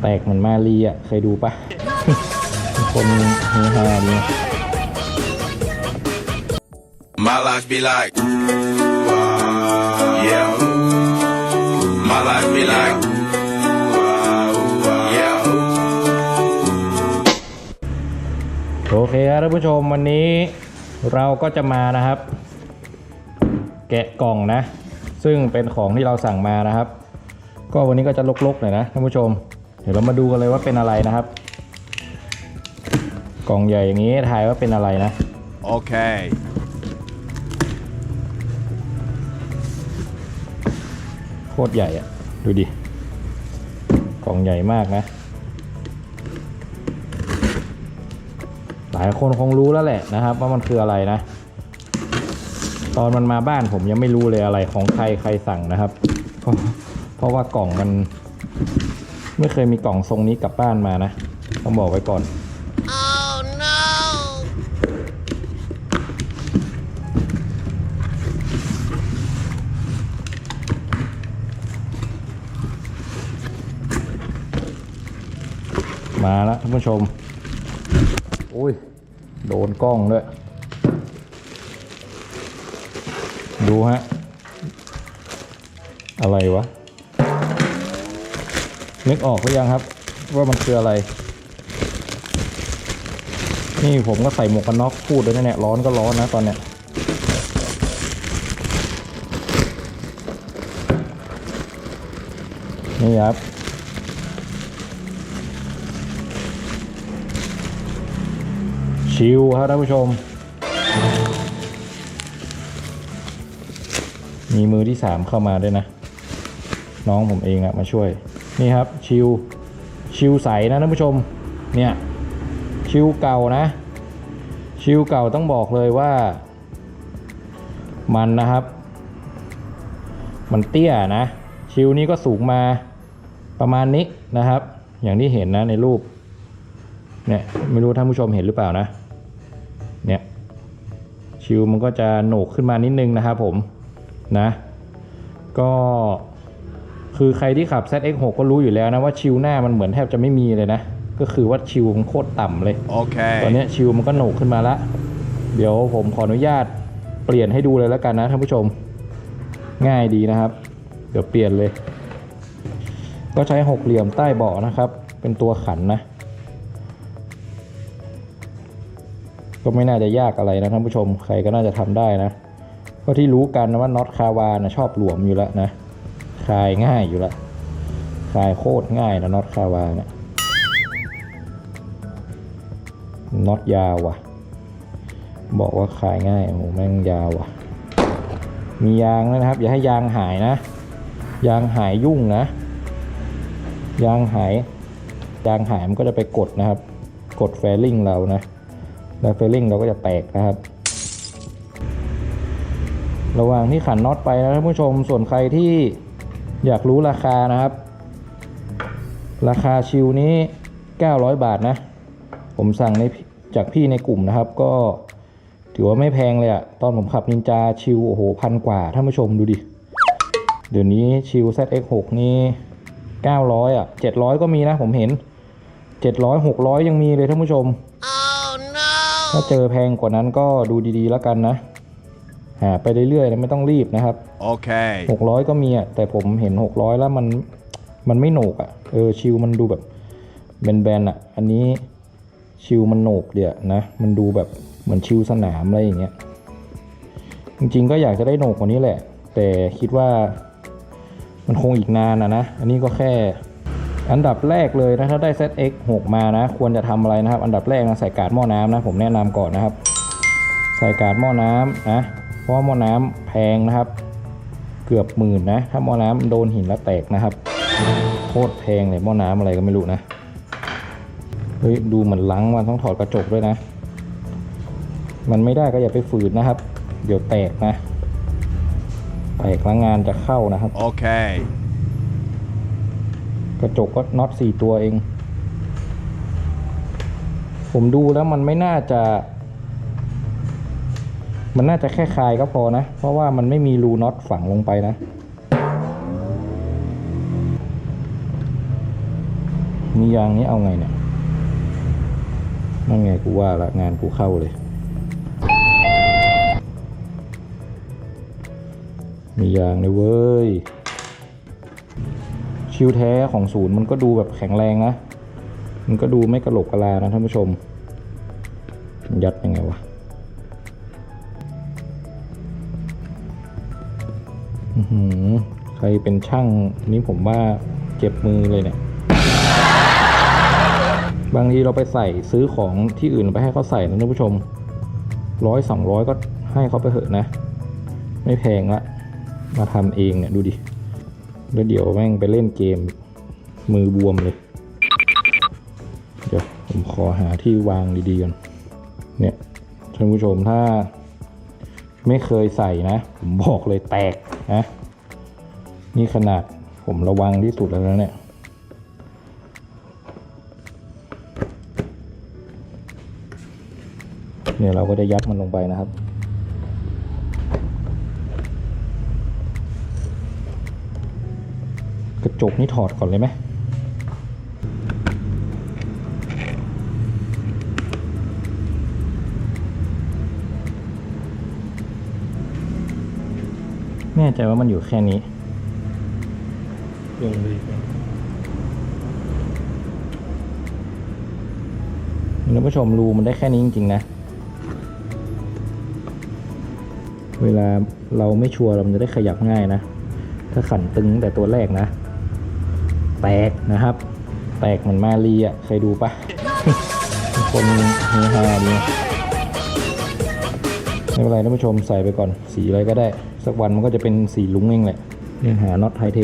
แตกเหมือนมารีอะ เคยดูปะ คนเฮฮาดีนะ My life be like, yeah. My life be like, yeah. โอเคครับท่านผู้ชมวันนี้เราก็จะมานะครับ แกะกล่องนะ ซึ่งเป็นของที่เราสั่งมานะครับ ก็วันนี้ก็จะลกๆหน่อยนะท่านผู้ชม เดี๋ยวเรามาดูกันเลยว่าเป็นอะไรนะครับ กล่องใหญ่อย่างนี้ทายว่าเป็นอะไรนะ Okay. โคตรใหญ่อะดูดิ กล่องใหญ่มากนะ หลายคนคงรู้แล้วแหละนะครับ ว่ามันคืออะไรนะ ตอนมันมาบ้านผมยังไม่รู้เลยอะไรของใครใครสั่งนะครับ เพราะเพราะว่ากล่องมัน ไม่เคยมีกล่องทรงนี้กลับบ้านมานะ ต้องบอกไว้ก่อนมาแล้วท่านผู้ชม อุ้ย โดนกล้องด้วย ดูฮะ อะไรวะ นึกออกหรือยังครับ ว่ามันคืออะไร นี่ผมก็ใส่หมวกกันน็อกพูดเลยนะเนี่ยร้อนก็ร้อนนะตอนเนี้ยนี่ครับชิวครับท่านผู้ชม มีมือที่สามเข้ามาด้วยนะ น้องผมเองอะมาช่วย นี่ครับชิวชิวใสนะท่านผู้ชมเนี่ยชิวเก่านะ ชิวเก่าต้องบอกเลยว่า มันนะครับ มันเตี้ยนะ ชิวนี้ก็สูงมาประมาณนี้นะครับ อย่างที่เห็นนะในรูปเนี่ยไม่รู้ท่านผู้ชมเห็นหรือเปล่านะเนี่ยชิวมันก็จะโหนกขึ้นมานิดนึงนะครับผมนะ ก็ คือใครที่ขับ ZX6 ก็รู้อยู่แล้วนะว่าชิวหน้ามันเหมือนแทบจะไม่มีเลยนะ ก็คือว่าชิวมันโคตรต่ำเลยตอน Okay. เนี้ยชิวมันก็โหนกขึ้นมาละ เดี๋ยวผมขออนุญาตเปลี่ยนให้ดูเลยแล้วกันนะท่านผู้ชม ง่ายดีนะครับ เดี๋ยวเปลี่ยนเลย ก็ใช้หกเหลี่ยมใต้เบาะนะครับ เป็นตัวขันนะ ก็ไม่น่าจะยากอะไรนะท่านผู้ชม ใครก็น่าจะทำได้นะ ก็ที่รู้กันนะว่าน็อตคาวานะชอบหลวมอยู่แล้วนะ คลายง่ายอยู่ล้วคลายโคตรง่ายนะน็อตคาวาเนะน็อตยาวว่ะ บอกว่าขายง่ายโอ้โหแม่งยาวว่ะ มียางนะครับ อย่าให้ยางหายนะ ยางหายยุ่งนะ ยางหาย ยางหายมันก็จะไปกดนะครับ กดแฟลิ่งเรานะแล้วแฟลิ่งเราก็จะแตกนะครับ ระหว่างที่ขันน็อตไปนะท่านผู้ชม ส่วนใครที่ อยากรู้ราคานะครับ ราคาชิวนี้ 900 บาทนะ ผมสั่งในจากพี่ในกลุ่มนะครับ ก็ถือว่าไม่แพงเลยอะตอนผมขับนินจาชิวโอ้โหพันกว่าท่านผู้ชมดูดิ เดี๋ยวนี้ชิว ZX6 นี่900อะ700 ก็มีนะผมเห็น 700 600 ยังมีเลยท่านผู้ชมถ้าเจอแพงกว่านั้นก็ดูดีๆแล้วกันนะ หาไปเรื่อยๆนะไม่ต้องรีบนะครับ Okay. 600 ก็มีอะแต่ผมเห็น 600 แล้วมันมันไม่โหนกอะเออชิวมันดูแบบแบนๆอะ อันนี้ชิวมันโหนกเดียวนะมันดูแบบเหมือนชิวสนามอะไรอย่างเงี้ยจริงๆก็อยากจะได้โหนกกว่านี้แหละ แต่คิดว่ามันคงอีกนานอะนะ อันนี้ก็แค่อันดับแรกเลยนะถ้าได้ ZX 6 มานะ ควรจะทำอะไรนะครับ อันดับแรกนะใส่การ์ดหม้อน้ำนะ ผมแนะนำก่อนนะครับ ใส่การ์ดหม้อน้ำนะเพ ราะว่าหม้อน้ำแพงนะครับ เกือบหมื่นนะ ถ้าหม้อน้ำโดนหินแล้วแตกนะครับโคตรแพงเลยหม้อน้ำอะไรก็ไม่รู้นะเฮ้ยดูเหมือนลังมันต้องถอดกระจกด้วยนะ มันไม่ได้ก็อย่าไปฝืนนะครับ เดี๋ยวแตกนะแตกแล้วงานจะเข้านะครับ Okay. กระจกก็น็อตสี่ตัวเอง ผมดูแล้วมันไม่น่าจะ มันน่าจะแค่คลายก็พอนะ เพราะว่ามันไม่มีรูน็อตฝังลงไปนะ มียางนี้เอาไงเนี่ยนั่นไงกูว่าละงานกูเข้าเลย มียางเลยเว้ย ชิวแท้ของศูนย์มันก็ดูแบบแข็งแรงนะ มันก็ดูไม่กระโหลกกระลานะท่านผู้ชม ยัดยังไงวะ ใครเป็นช่างนี่ผมว่าเจ็บมือเลยเนี่ย บางทีเราไปใส่ซื้อของที่อื่นไปให้เขาใส่นะท่านผู้ชมร้อยสองร้อยก็ให้เขาไปเถอะนะ ไม่แพงละมาทำเองเนี่ยดูดิ แล้วเดี๋ยวแม่งไปเล่นเกมมือบวมเลย เดี๋ยวผมขอหาที่วางดีๆก่อนเนี่ยท่านผู้ชมถ้าไม่เคยใส่นะ ผมบอกเลยแตกนะ นี่ขนาดผมระวังที่สุดแล้วนะเนี่ย เนี่ยเราก็จะยัดมันลงไปนะครับกระจกนี่ถอดก่อนเลยไหม แน่ใจว่ามันอยู่แค่นี้ ลงเลยครับท่านผู้ชมรูมันได้แค่นี้จริงๆนะ เวลาเราไม่ชัวร์เราจะได้ขยับง่ายนะ ถ้าขันตึงแต่ตัวแรกนะ แตกนะครับ แตกเหมือนมารีอะเคยดูปะคนเฮฮาดีไม่เป็นไรท่านผู้ชมใส่ไปก่อน สีอะไรก็ได้ สักวันมันก็จะเป็นสีลุ้งเองแหละ ยังหาน็อตไทเท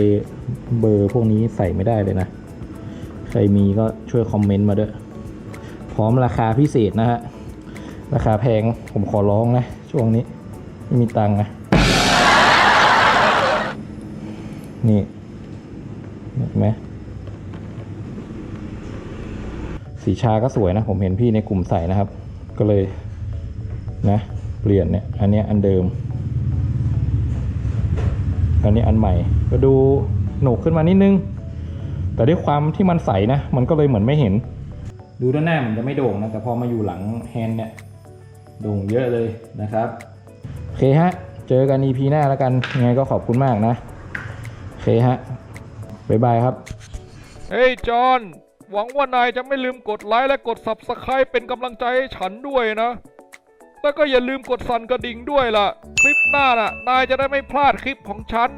เบอร์พวกนี้ใส่ไม่ได้เลยนะ ใครมีก็ช่วยคอมเมนต์มาด้วย พร้อมราคาพิเศษนะฮะ ราคาแพงผมขอร้องนะ ช่วงนี้ ไม่มีตังค์นะนี่เห็นไหมสีชาก็สวยนะ ผมเห็นพี่ในกลุ่มใส่นะครับ ก็เลยนะ เปลี่ยนเนี่ย อันนี้อันเดิม อันนี้อันใหม่ ก็ดูหนกขึ้นมานิดนึง แต่ด้วยความที่มันใสนะ มันก็เลยเหมือนไม่เห็น ดูด้านหน้ามันจะไม่โด่งนะ แต่พอมาอยู่หลังแฮนด์เนี่ย โด่งเยอะเลยนะครับ โอเคฮะ เจอกัน EP หน้าแล้วกัน ยังไงก็ขอบคุณมากนะ โอเคฮะ บ๊ายบายครับ เฮ้ยจอห์นหวังว่านายจะไม่ลืมกดไลค์และกด Subscribe เป็นกำลังใจให้ฉันด้วยนะ แล้วก็อย่าลืมกดสั่นกระดิ่งด้วยล่ะ คลิปหน้าน่ะ นายจะได้ไม่พลาดคลิปของฉัน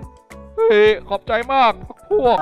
เฮ้ยขอบใจมากพวก